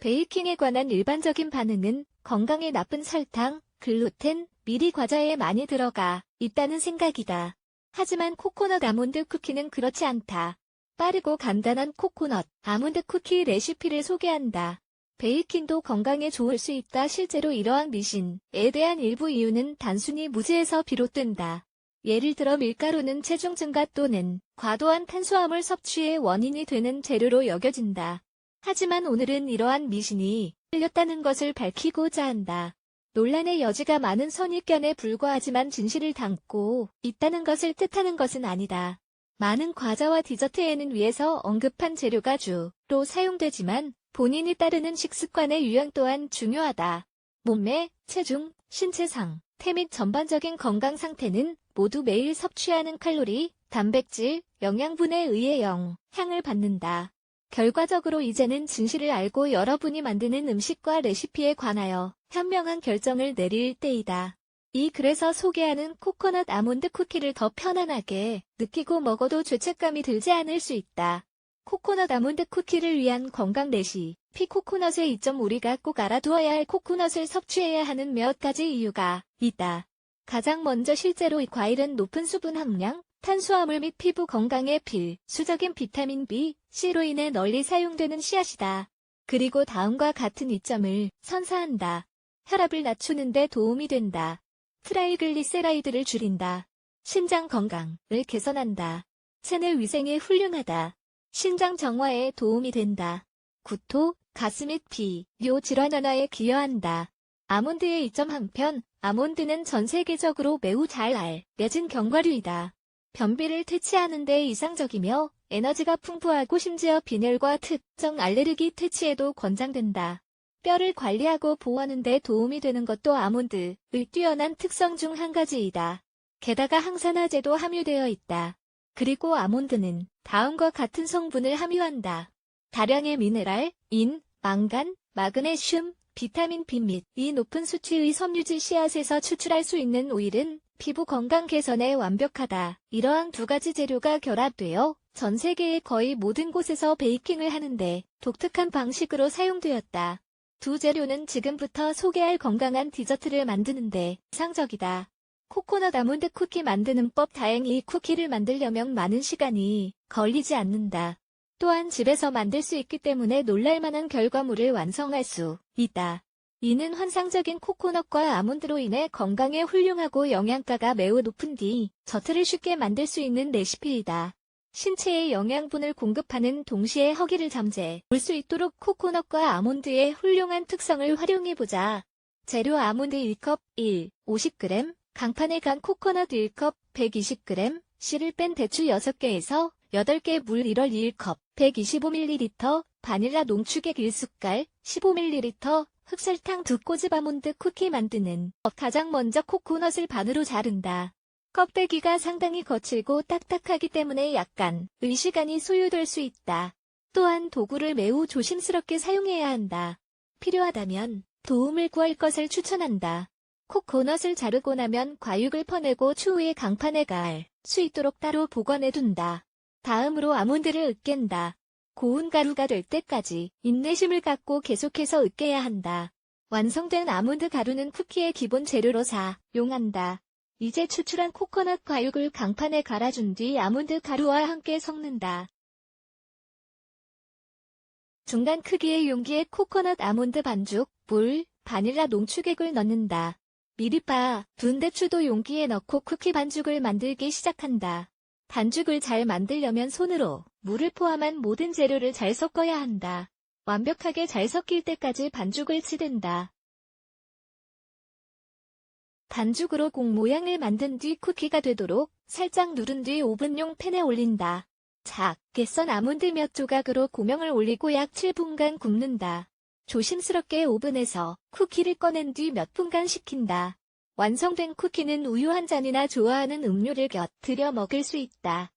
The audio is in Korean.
베이킹에 관한 일반적인 반응은 건강에 나쁜 설탕, 글루텐, 미리 과자에 많이 들어가 있다는 생각이다. 하지만 코코넛 아몬드 쿠키는 그렇지 않다. 빠르고 간단한 코코넛 아몬드 쿠키 레시피를 소개한다. 베이킹도 건강에 좋을 수 있다. 실제로 이러한 미신에 대한 일부 이유는 단순히 무지에서 비롯된다. 예를 들어 밀가루는 체중 증가 또는 과도한 탄수화물 섭취의 원인이 되는 재료로 여겨진다. 하지만 오늘은 이러한 미신이 틀렸다는 것을 밝히고자 한다. 논란의 여지가 많은 선입견에 불과하지만 진실을 담고 있다는 것을 뜻하는 것은 아니다. 많은 과자와 디저트에는 위에서 언급한 재료가 주로 사용되지만 본인이 따르는 식습관의 유형 또한 중요하다. 몸매, 체중, 신체 상, 태 및 전반적인 건강 상태는 모두 매일 섭취하는 칼로리, 단백질, 영양분에 의해 영향을 받는다. 결과적으로 이제는 진실을 알고 여러분이 만드는 음식과 레시피에 관하여 현명한 결정을 내릴 때이다. 이 글에서 소개하는 코코넛 아몬드 쿠키를 더 편안하게 느끼고 먹어도 죄책감이 들지 않을 수 있다. 코코넛 아몬드 쿠키를 위한 건강 레시 피 코코넛의 이점 우리가 꼭 알아두어야 할 코코넛을 섭취해야 하는 몇 가지 이유가 있다. 가장 먼저 실제로 이 과일은 높은 수분 함량, 탄수화물 및 피부 건강에 필수적인 비타민 B, C로 인해 널리 사용되는 씨앗이다. 그리고 다음과 같은 이점을 선사한다. 혈압을 낮추는 데 도움이 된다. 트라이글리세라이드를 줄인다. 신장 건강을 개선한다. 체내 위생에 훌륭하다. 신장 정화에 도움이 된다. 구토, 가스 및 비, 뇨 질환 완화에 기여한다. 아몬드의 이점 한편, 아몬드는 전 세계적으로 매우 잘 알려진 견과류이다. 변비를 퇴치하는 데 이상적이며 에너지가 풍부하고 심지어 빈혈과 특정 알레르기 퇴치에도 권장된다. 뼈를 관리하고 보호하는 데 도움이 되는 것도 아몬드의 뛰어난 특성 중 한 가지이다. 게다가 항산화제도 함유되어 있다. 그리고 아몬드는 다음과 같은 성분을 함유한다. 다량의 미네랄, 인, 망간, 마그네슘, 비타민 B 및 이 높은 수치의 섬유질 씨앗에서 추출할 수 있는 오일은 피부 건강 개선에 완벽하다. 이러한 두 가지 재료가 결합되어 전 세계의 거의 모든 곳에서 베이킹을 하는데 독특한 방식으로 사용되었다. 두 재료는 지금부터 소개할 건강한 디저트를 만드는데 이상적이다. 코코넛 아몬드 쿠키 만드는 법 다행히 이 쿠키를 만들려면 많은 시간이 걸리지 않는다. 또한 집에서 만들 수 있기 때문에 놀랄만한 결과물을 완성할 수 있다. 이는 환상적인 코코넛과 아몬드로 인해 건강에 훌륭하고 영양가가 매우 높은 디저트를 쉽게 만들 수 있는 레시피이다. 신체에 영양분을 공급하는 동시에 허기를 잠재 올수 있도록 코코넛과 아몬드의 훌륭한 특성을 활용해보자. 재료 아몬드 1컵 1, 50g, 강판에 간 코코넛 1컵 120g, 씨를 뺀 대추 6개에서 8개 물 1월 1컵 125ml, 바닐라 농축액 1숟갈 15ml, 흑설탕 두 꼬집 아몬드 쿠키 만드는 법. 가장 먼저 코코넛을 반으로 자른다. 껍데기가 상당히 거칠고 딱딱하기 때문에 약간 의 시간이 소요될 수 있다. 또한 도구를 매우 조심스럽게 사용해야 한다. 필요하다면 도움을 구할 것을 추천한다. 코코넛을 자르고 나면 과육을 퍼내고 추후에 강판에 갈수 있도록 따로 보관해 둔다. 다음으로 아몬드를 으깬다. 고운 가루가 될 때까지 인내심을 갖고 계속해서 으깨야 한다. 완성된 아몬드 가루는 쿠키의 기본 재료로 사용한다. 이제 추출한 코코넛 과육을 강판에 갈아준 뒤 아몬드 가루와 함께 섞는다. 중간 크기의 용기에 코코넛 아몬드 반죽, 물, 바닐라 농축액을 넣는다. 미리빠, 분대추도 용기에 넣고 쿠키 반죽을 만들기 시작한다. 반죽을 잘 만들려면 손으로 물을 포함한 모든 재료를 잘 섞어야 한다. 완벽하게 잘 섞일 때까지 반죽을 치댄다. 반죽으로 공 모양을 만든 뒤 쿠키가 되도록 살짝 누른 뒤 오븐용 팬에 올린다. 작게 썬 아몬드 몇 조각으로 고명을 올리고 약 7분간 굽는다. 조심스럽게 오븐에서 쿠키를 꺼낸 뒤 몇 분간 식힌다. 완성된 쿠키는 우유 한 잔이나 좋아하는 음료를 곁들여 먹을 수 있다.